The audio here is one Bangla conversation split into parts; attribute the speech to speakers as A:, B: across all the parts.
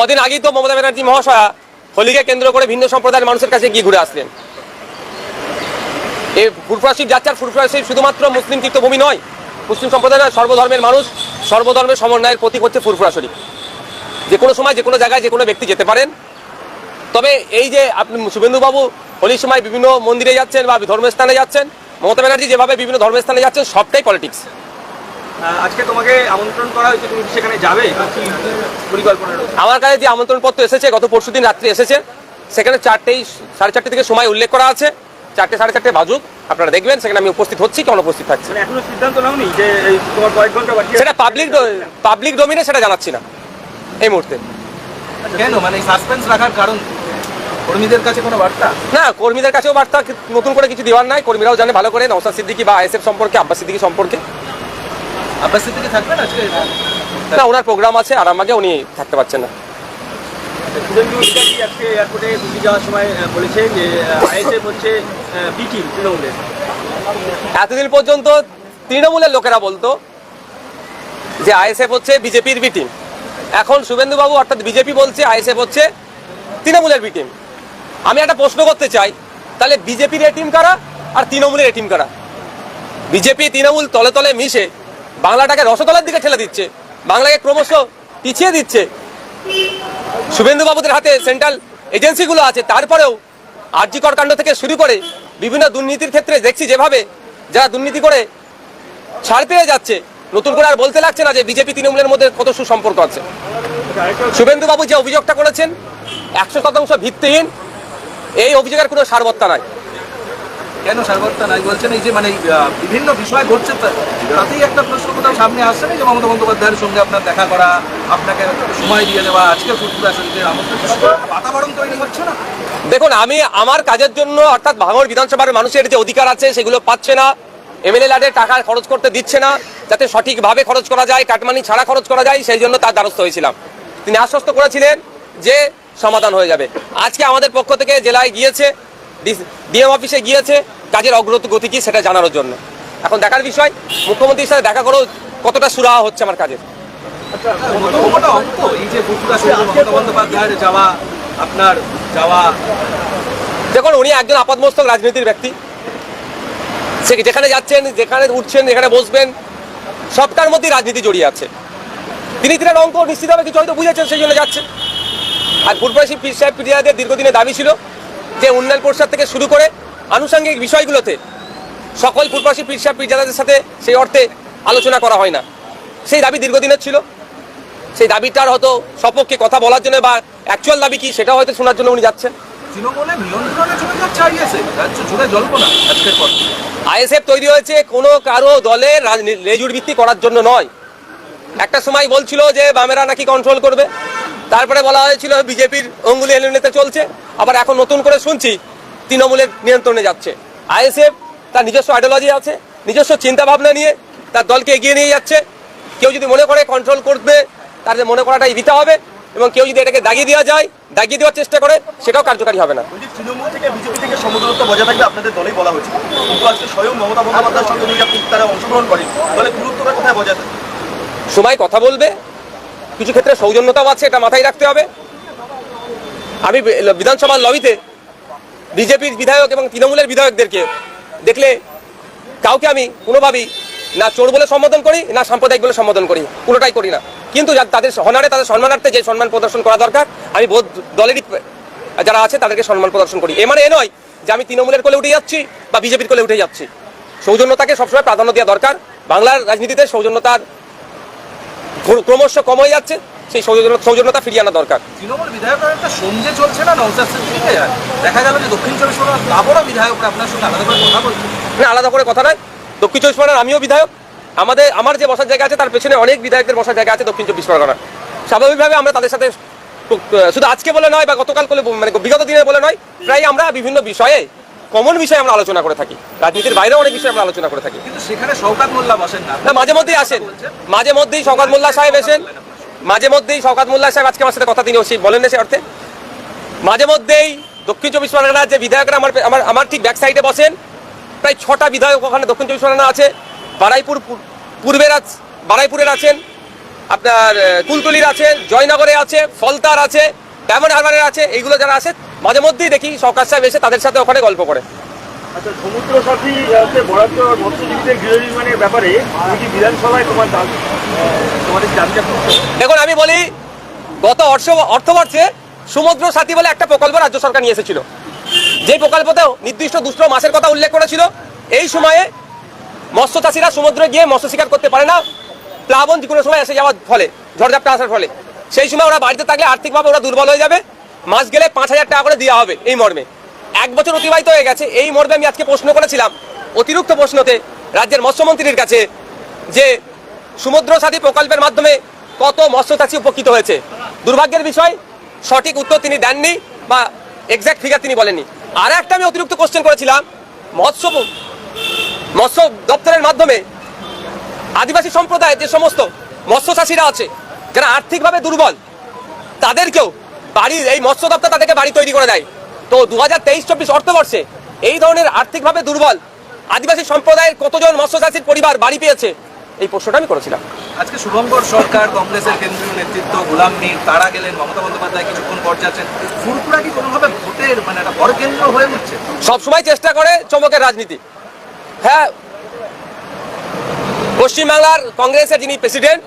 A: কদিন আগেই তো মমতা ব্যানার্জি মহাশয়া হোলিকে কেন্দ্র করে ভিন্ন সম্প্রদায়ের মানুষের কাছে গিয়ে ঘুরে আসলেন। এই ফুরফুরা শরীফ যাচ্ছে আর শুধুমাত্র মুসলিম তীর্থভূমি নয়, মুসলিম সম্প্রদায় নয়, সর্বধর্মের মানুষ, সর্বধর্মের সমন্বয়ের প্রতীক হচ্ছে ফুরফুরা শরীফ। যে কোনো সময়, যে কোনো জায়গায়, যে কোনো ব্যক্তি যেতে পারেন। তবে এই যে আপনি শুভেন্দুবাবু হোলির সময় বিভিন্ন মন্দিরে যাচ্ছেন বা ধর্মস্থানে যাচ্ছেন, মমতা ব্যানার্জি যেভাবে বিভিন্ন ধর্মস্থানে যাচ্ছেন, সবটাই পলিটিক্স।
B: আজকে তোমাকে আমন্ত্রণ করা হয়েছে তুমি সেখানে যাবে? পরিকল্পনা
A: আমার কাছে যে আমন্ত্রণ পত্র এসেছে গত পরশু দিন রাত্রে এসেছে। সেখানে চারটেই সাড়ে চারটে থেকে সময় উল্লেখ করা আছে। চারটে সাড়ে চারটে বাজুক আপনারা দেখবেন সেখানে আমি উপস্থিত হচ্ছি কি অনুপস্থিত থাকছি।
B: মানে এখনও সিদ্ধান্ত নাওনি যে তোমার কয়েক ঘণ্টা বাকি
A: সেটা পাবলিক পাবলিক ডোমিনে সেটা জানাচ্ছি না এই মুহূর্তে।
C: কেন? মানে সাসপেন্স রাখার কারণ কর্মীদের কাছে কোনো বার্তা?
A: না কর্মীদের কাছেও বার্তা নতুন করে কিছু দেওয়ার নাই। কর্মীরাও জানে ভালো করে নওসাদ সিদ্দিকি বা আইএসএফ সম্পর্কে আব্বাস সিদ্দিকি সম্পর্কে।
C: আব্বাস সিদ্দিকি থাকবেন আজকে?
A: না ওনার প্রোগ্রাম আছে আর আমাকে উনি থাকতে পারছেন না।
B: শুভেন্দু অধিকারী আজকে এয়ারপোর্টে দিল্লি যাওয়ার সময় বলেছে যে আইএসএফ হচ্ছে বি টিম তৃণমূলের।
A: এতদিন পর্যন্ত তৃণমূলের লোকেরা বলতো যে আইএসএফ হচ্ছে বিজেপির বি টিম এখন শুভেন্দুবাবু অর্থাৎ বিজেপি বলছে আইএসএফ হচ্ছে তৃণমূলের বি টিম আমি একটা প্রশ্ন করতে চাই তাহলে বিজেপির এ টিম কারা আর তৃণমূলের এ টিম কারা? বিজেপি তৃণমূল তলে তলে মিশে বাংলাটাকে রসতলার দিকে ঠেলে দিচ্ছে। বাংলাকে ক্রমশ পিছিয়ে দিচ্ছে। শুভেন্দুবাবুদের হাতে সেন্ট্রাল এজেন্সিগুলো আছে। তারপরেও আর্যিকর কাণ্ড থেকে শুরু করে বিভিন্ন দুর্নীতির ক্ষেত্রে দেখছি যেভাবে যারা দুর্নীতি করে ছাড় পেয়ে যাচ্ছে, নতুন করে আর বলতে লাগছে না যে বিজেপি তৃণমূলের মধ্যে কত সুসম্পর্ক আছে। শুভেন্দুবাবু যে অভিযোগটা করেছেন, একশো শতাংশ ভিত্তিহীন, এই অভিযোগের কোনো সারবত্তা নাই।
C: কেন সার্বত্তা নাই বলছেন? এই যে মানে বিভিন্ন বিষয় ঘটছে তাতেই একটা প্রশ্ন কোথাও সামনে আসছে না যে মমতা বন্দ্যোপাধ্যায়ের সঙ্গে আপনার দেখা করা, আপনাকে সময় দিয়ে দেওয়া আজকে ফুটবল শরীরের বাতাবরণ তৈরি হচ্ছে না?
A: দেখুন, আমি আমার কাজের জন্য অর্থাৎ ভাঙড় বিধানসভার মানুষের যে অধিকার আছে সেগুলো পাচ্ছে না। এমএলএ লাডের টাকা খরচ করতে দিচ্ছে না, যাতে সঠিকভাবে খরচ করা যায়, কাটমানি ছাড়া খরচ করা যায়, সেই জন্য তার দ্বারস্থ হয়েছিলাম। তিনি আশ্বস্ত করেছিলেন যে সমাধান হয়ে যাবে। আজকে আমাদের পক্ষ থেকে জেলায় গিয়েছে ডিএম অফিসে গিয়েছে কাজের অগ্রগতি কি সেটা জানানোর জন্য। এখন দেখার বিষয় মুখ্যমন্ত্রীর সাথে দেখা করো কতটা সুরাহা হচ্ছে আমার কাজের।
C: ফুটবল যাওয়া আপনার যাওয়া।
A: দেখুন উনি একজন আপাদমস্তক রাজনীতির ব্যক্তি। সে যেখানে যাচ্ছেন যেখানে উঠছেন যেখানে বসবেন সবটার মধ্যেই রাজনীতি জড়িয়ে আছে। তিনি তিনের অঙ্ক নিশ্চিতভাবে কিছু হয়তো বুঝেছেন সেই জন্য যাচ্ছেন আর ফুটবলসী পীর সাহেব পিরিয়াদের দীর্ঘদিনের দাবি ছিল যে উন্নয়ন পরিষদ থেকে শুরু করে আনুষঙ্গিক বিষয়গুলোতে সকল ফুটবলসী পীর সাহেব পিরজাদাদের সাথে সেই অর্থে আলোচনা করা হয় না। সেই দাবি দীর্ঘদিনের ছিল। সেই দাবিটার হয়তো সপক্ষে কথা বলার জন্য বা অ্যাকচুয়াল দাবি কি সেটাও হয়তো শোনার জন্য উনি যাচ্ছেন। আইএসএফ তৈরি হয়েছে কোনো কারও দলের লেজুর ভিত্তি করার জন্য নয়। একটা সময় বলছিল যে বামেরা নাকি কন্ট্রোল করবে। তারপরে বলা হয়েছিল বিজেপির অঙ্গুলি এলিমিনেতে চলছে। আবার এখন নতুন করে শুনছি তৃণমূলের নিয়ন্ত্রণে যাচ্ছে। আইএসএফ তার নিজস্ব আইডিওলজি আছে, নিজস্ব চিন্তা ভাবনা নিয়ে তার দলকে এগিয়ে নিয়ে যাচ্ছে। কেউ যদি মনে করে কন্ট্রোল করবে, তার যে মনে করাটাই দিতে হবে এবং কেউ যদি এটাকে দাগিয়ে দেওয়া যায় দাগিয়ে দেওয়ার চেষ্টা করে, সেটাও কার্যকারী হবে না।
B: তৃণমূল থেকে বিজেপি থেকে বজায় থাকবে আপনাদের দলেই বলা হয়েছে কিন্তু আজকে স্বয়ং মমতা বন্দ্যোপাধ্যায়ের সঙ্গে যদি আপনি তারা অংশগ্রহণ করেন, তাহলে দূরত্বটা কোথায় বজায় থাকবে
A: সময় কথা বলবে। কিছু ক্ষেত্রে সৌজন্যতাও আছে, এটা মাথায় রাখতে হবে। আমি বিধানসভার লবিতে বিজেপির বিধায়ক এবং তৃণমূলের বিধায়কদেরকে দেখলে কাউকে আমি কোনোভাবেই না চোর বলে সম্বোধন করি, না সাম্প্রদায়িক বলে সম্বোধন করি, কোনোটাই করি না। কিন্তু তাদের হনারে তাদের সম্মানার্থে যে সম্মান প্রদর্শন করা দরকার, আমি বোধ দলেরই যারা আছে, তাদেরকে সম্মান প্রদর্শন করি। এ মানে এ নয় যে আমি তৃণমূলের কোলে উঠে যাচ্ছি বা বিজেপির কোলে উঠে যাচ্ছি। সৌজন্যতাকে সবসময় প্রাধান্য দেওয়া দরকার। বাংলার রাজনীতিতে সৌজন্যতার ক্রমশ কম যাচ্ছে সেই সৌজন্য- সৌজন্যতা ফিরিয়ে আনা দরকার।
C: তৃণমূল বিধায়কের একটা সন্ধে চলছে না নৌসাদ সিদ্দিকে দেখা গেল যে দক্ষিণ চব্বিশ পরগনা তারপরও বিধায়করা আপনার সঙ্গে আলাদা করে কথা বলছে।
A: না আলাদা করে কথা নয়। দক্ষিণ চব্বিশ পরগনার আমিও বিধায়ক। আমাদের আমার যে বসার জায়গা আছে তার পেছনে অনেক বিধায়কদের বসার জায়গা আছে দক্ষিণ চব্বিশ পরগনা স্বাভাবিকভাবে আমরা তাদের সাথে শুধু আজকে বলে নয় বা গতকাল বলে মানে বিগত দিনে বলে নয় প্রায় আমরা বিভিন্ন বিষয়ে কমন বিষয়ে আমরা আলোচনা করে থাকি। রাজনীতির বাইরেও অনেক বিষয় আমরা আলোচনা করে থাকি।
C: কিন্তু সেখানে শওকাত মোল্লা বসেন না।
A: না মাঝে মধ্যেই আসেন। মাঝে মধ্যেই শওকাত মোল্লা সাহেব এসেন। মাঝে মধ্যেই শওকাত মোল্লা সাহেব আজকে আমার সাথে কথা তিনি বলেন না সে অর্থে। মাঝে মধ্যেই দক্ষিণ চব্বিশ পরগনার যে বিধায়করা আমার আমার আমার ঠিক ব্যাক সাইডে বসেন। প্রায় ছটা বিধায়ক ওখানে দক্ষিণ চব্বিশ পরগনা আছে। বারাইপুর পূর্বের আছ- বারাইপুরের আছেন। আপনার কুলতলির আছে জয়নগরে আছে ফলতার আছে ডায়মন্ড হারবারের আছে এইগুলো যারা আছে মাঝে মধ্যেই দেখি সরকার সাহেব এসে তাদের সাথে ওখানে গল্প করে।
D: আচ্ছা সমুদ্র সাথী বরাদ্দ মৎস্যজীবীদের গৃহ নির্মাণের ব্যাপারে তুমি কি বিধানসভায় তোমার দাবি তোমাদের
A: দেখুন আমি বলি গত অর্থ অর্থবর্ষে সমুদ্র সাথী বলে একটা প্রকল্প রাজ্য সরকার নিয়ে এসেছিল। যে প্রকল্পতেও নির্দিষ্ট দুষ্ট মাসের কথা উল্লেখ করেছিল। এই সময়ে মৎস্য চাষিরা সমুদ্রে গিয়ে মৎস্য শিকার করতে পারে না। প্লাবন যে কোনো সময় এসে যাওয়ার ফলে ঝড়ঝাপটা আসার ফলে। সেই সময় ওরা বাড়িতে থাকলে আর্থিকভাবে ওরা দুর্বল হয়ে যাবে। মাস গেলে পাঁচ হাজার টাকা করে দেওয়া হবে এই মর্মে। এক বছর অতিবাহিত হয়ে গেছে, এই মর্মে আমি আজকে প্রশ্ন করেছিলাম অতিরিক্ত প্রশ্নতে রাজ্যের মৎস্যমন্ত্রীর কাছে যে সমুদ্র সাথী প্রকল্পের মাধ্যমে কত মৎস্য চাষি উপকৃত হয়েছে। দুর্ভাগ্যের বিষয়, সঠিক উত্তর তিনি দেননি বা এক্স্যাক্ট ফিগার তিনি বলেননি। আর একটা আমি অতিরিক্ত কোশ্চেন করেছিলাম, মৎস্য মৎস্য দপ্তরের মাধ্যমে আদিবাসী সম্প্রদায়ের যে সমস্ত মৎস্য চাষিরা আছে, যারা আর্থিকভাবে দুর্বল, তাদেরকেও বাড়ির এই মৎস্য দপ্তর তাদেরকে বাড়ি তৈরি করে দেয়। তো দু হাজার তেইশ চব্বিশ অর্থবর্ষে এই ধরনের আর্থিকভাবে দুর্বল আদিবাসী সম্প্রদায়ের কতজন মৎস্য চাষির পরিবার বাড়ি পেয়েছে এই প্রশ্নটা আমি করেছিলাম।
C: আজকে শুভঙ্কর সরকার কংগ্রেসের কেন্দ্রীয় নেতৃত্ব গোলাম মীর তারা গেলেন মমতা বন্দ্যোপাধ্যায় কিছুক্ষণ পর যাচ্ছেন। ফুরফুরা কি কোনোভাবে ভোটের মানে একটা বড় কেন্দ্র হয়ে উঠছে?
A: সবসময় চেষ্টা করে চমকের রাজনীতি। হ্যাঁ পশ্চিমবাংলার কংগ্রেসের যিনি প্রেসিডেন্ট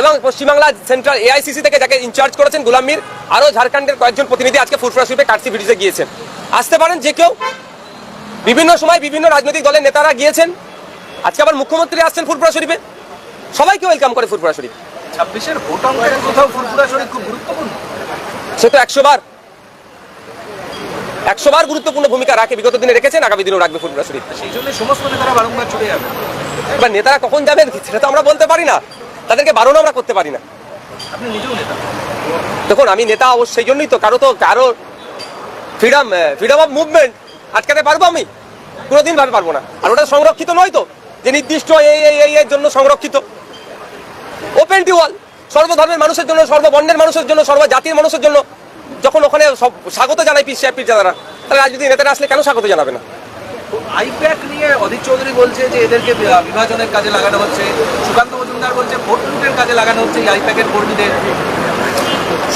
A: এবং পশ্চিমবাংলা সেন্ট্রাল এআইসিসি থেকে যাকে ইনচার্জ করেছেন গুলাম মীর আরও ঝাড়খণ্ডের কয়েকজন প্রতিনিধি আজকে ফুরফুরা শরীফে কাটসি ব্রিজে গিয়েছেন। আসতে পারেন যে কেউ। বিভিন্ন সময় বিভিন্ন রাজনৈতিক দলের নেতারা গিয়েছেন। আজকে আবার মুখ্যমন্ত্রী আসছেন ফুরফুরা শরীফে। সবাইকে ওয়েলকাম করে ফুরফুরা শরীফ।
C: ছাব্বিশের ভোট অঙ্কের কোথাও ফুরফুরা শরীর খুব গুরুত্বপূর্ণ?
A: সে তো একশো বার। একশো বার গুরুত্বপূর্ণ ভূমিকা রাখে বিগত দিনে রেখেছেন আগামী দিনেও রাখবে ফুরফুরা শরীফ।
C: সেই জন্য সমস্ত নেতারা বারংবার চলে যাবে।
A: এবার নেতারা কখন যাবেন সেটা তো আমরা বলতে পারি না। তাদেরকে বারণ আমরা করতে পারি না। দেখুন আমি নেতা অবশ্যই সেই জন্যই তো কারও তো কারও ফ্রিডম ফ্রিডম অফ মুভমেন্ট আটকাতে পারব আমি। কোনোদিন ভাবে পারব না। আর ওটা সংরক্ষিত নয় তো যে নির্দিষ্ট এই এই এই এর জন্য সংরক্ষিত। ওপেন টু অল সর্বধর্মের মানুষের জন্য সর্ববর্ণের মানুষের জন্য সর্বজাতির মানুষের জন্য। যখন ওখানে সব স্বাগত জানাই পিস সাহেব যারা তাহলে রাজনীতি নেতারা আসলে কেন স্বাগত জানাবে না?
C: আইপ্যাক নিয়ে অধীর চৌধুরী বলছে যে এদেরকে বিভাজনের কাজে লাগানো হচ্ছে। সুকান্ত মজুমদার বলছে ভোট লুটের কাজে লাগানো হচ্ছে এই আইপ্যাকের কর্মীদের।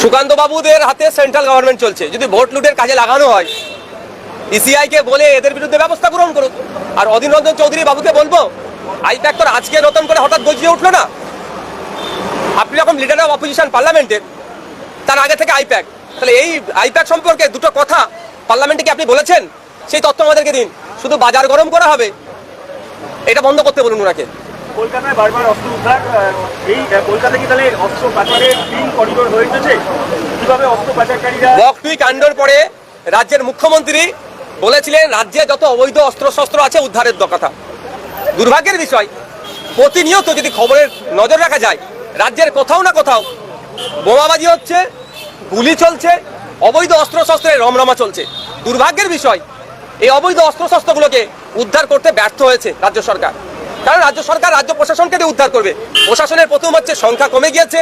A: সুকান্ত বাবুদের হাতে সেন্ট্রাল গভর্নমেন্ট চলছে। যদি ভোট লুটের কাজে লাগানো হয় ইসিআই কে বলে এদের বিরুদ্ধে ব্যবস্থা গ্রহণ করুক। আর অধীর চৌধুরী বাবুকে বলব, আইপ্যাক তো আজকে নতুন করে হঠাৎ গজিয়ে উঠল না। আপনি যখন লিডার অফ অপোজিশন পার্লামেন্টের তার আগে থেকে আইপ্যাক। তাহলে এই আইপ্যাক সম্পর্কে দুটো কথা পার্লামেন্টে কি আপনি বলেছেন? সেই তথ্য আমাদেরকে দিন। শুধু বাজার গরম করা হবে? এটা বন্ধ করতে বলুন ওনাকে।
D: কলকাতায় বারবার অস্ত্র উদ্ধার এই কলকাতা কি তাহলে অস্ত্র পাচারের গ্রিন করিডোর হয়ে উঠেছে? কীভাবে অস্ত্র পাচারকারীরা
A: বকটুই কাণ্ডর পরে রাজ্যের মুখ্যমন্ত্রী বলেছিলেন রাজ্যে যত অবৈধ অস্ত্র শস্ত্র আছে উদ্ধারের কথা দুর্ভাগ্যের বিষয় প্রতিনিয়ত যদি খবরের নজর রাখা যায় রাজ্যের কোথাও না কোথাও বোমাবাজি হচ্ছে গুলি চলছে অবৈধ অস্ত্র শস্ত্রের রমরমা চলছে। দুর্ভাগ্যের বিষয় এই অবৈধ অস্ত্র শস্ত্রগুলোকে উদ্ধার করতে ব্যর্থ হয়েছে রাজ্য সরকার। কারণ রাজ্য সরকার রাজ্য প্রশাসনকে দিয়ে উদ্ধার করবে। প্রশাসনের প্রথম হচ্ছে সংখ্যা কমে গিয়েছে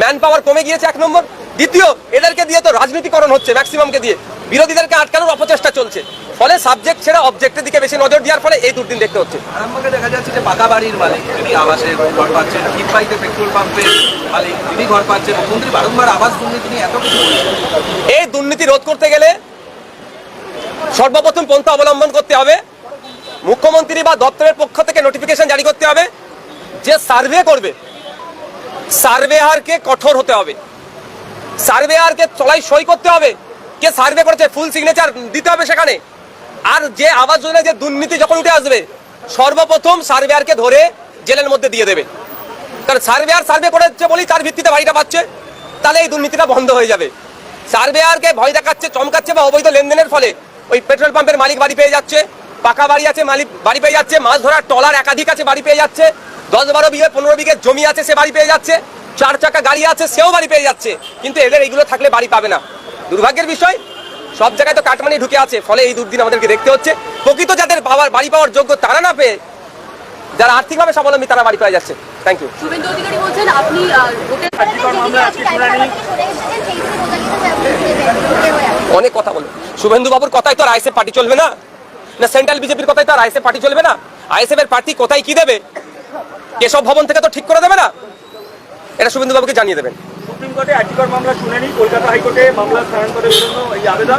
A: ম্যান পাওয়ার কমে গিয়েছে এক নম্বর। দ্বিতীয় এদেরকে দিয়ে তো রাজনীতিকরণ হচ্ছে ম্যাক্সিমামকে দিয়ে। বিরোধীদেরকে আটকানোর অপচেষ্টা চলছে। ফলে সাবজেক্ট ছেড়ে অবজেক্টের দিকে বেশি নজর দেওয়ার ফলে এই দুর্দিন দেখতে হচ্ছে।
C: আরামবাগে দেখা যাচ্ছে যে পাকা বাড়ির মালিক তিনি আবাসে ঘর পাচ্ছেন পেট্রোল পাম্পের মালিক তিনি ঘর পাচ্ছেন মুখ্যমন্ত্রী বারংবার আবাস দুর্নীতি নিয়ে এত কিছু
A: এই দুর্নীতি রোধ করতে গেলে সর্বপ্রথম পন্থা অবলম্বন করতে হবে। মুখ্যমন্ত্রী বা দপ্তরের পক্ষ থেকে নোটিফিকেশন জারি করতে হবে যে সার্ভে করবে। সার্ভেয়ারকে কঠোর হতে হবে। সার্ভেয়ারকে চলাই সই করতে হবে। কে সার্ভে করেছে ফুল সিগনেচার দিতে হবে সেখানে। আর যে আবাস যোজনায় যে দুর্নীতি যখন উঠে আসবে, সর্বপ্রথম সার্ভেয়ারকে ধরে জেলের মধ্যে দিয়ে দেবে। কারণ সার্ভেয়ার সার্ভে করেছে বলেই তার ভিত্তিতে বাড়িটা পাচ্ছে, তাহলে এই দুর্নীতিটা বন্ধ হয়ে যাবে। সার্ভেয়ারকে ভয় দেখাচ্ছে, চমকাচ্ছে বা অবৈধ লেনদেনের ফলে ওই পেট্রোল পাম্পের মালিক বাড়ি পেয়ে যাচ্ছে পাকা বাড়ি আছে মালিক বাড়ি পেয়ে যাচ্ছে মাছ ধরার টলার একাধিক আছে বাড়ি পেয়ে যাচ্ছে দশ বারো বিঘে পনেরো বিঘে জমি আছে সে বাড়ি পেয়ে যাচ্ছে চার চাকা গাড়ি আছে সেও বাড়ি পেয়ে যাচ্ছে কিন্তু এদের এইগুলো থাকলে বাড়ি পাবে না। দুর্ভাগ্যের বিষয় সব জায়গায় তো কাটমানি ঢুকে আছে ফলে এই দুর্দিন আমাদেরকে দেখতে হচ্ছে। প্রকৃত যাদের পাওয়ার বাড়ি পাওয়ার যোগ্য তারা না পেয়ে যারা আর্থিকভাবে স্বাবলম্বী তারা বাড়ি পেয়ে যাচ্ছে। থ্যাংক ইউ
E: শুভেন্দু অধিকারী বলছেন আপনি
A: অনেক কথা বলে। শুভেন্দু বাবুর কথাই তো আর আইএসএফ পার্টি চলবে না? না সেন্ট্রাল বিজেপির কথাই তো আর আইএসএফ পার্টি চলবে না? আইএসএফ এর পার্টি কোথায় কি দেবে? কেশব ভবন থেকে তো ঠিক করে দেবে না? এটা শুভেন্দু বাবুকে জানিয়ে দেবেন।
B: সুপ্রিম কোর্টে আর্টিকর মামলা শুনানি, কলকাতা হাইকোর্টে মামলা স্থানান্তরের জন্য এই আবেদন?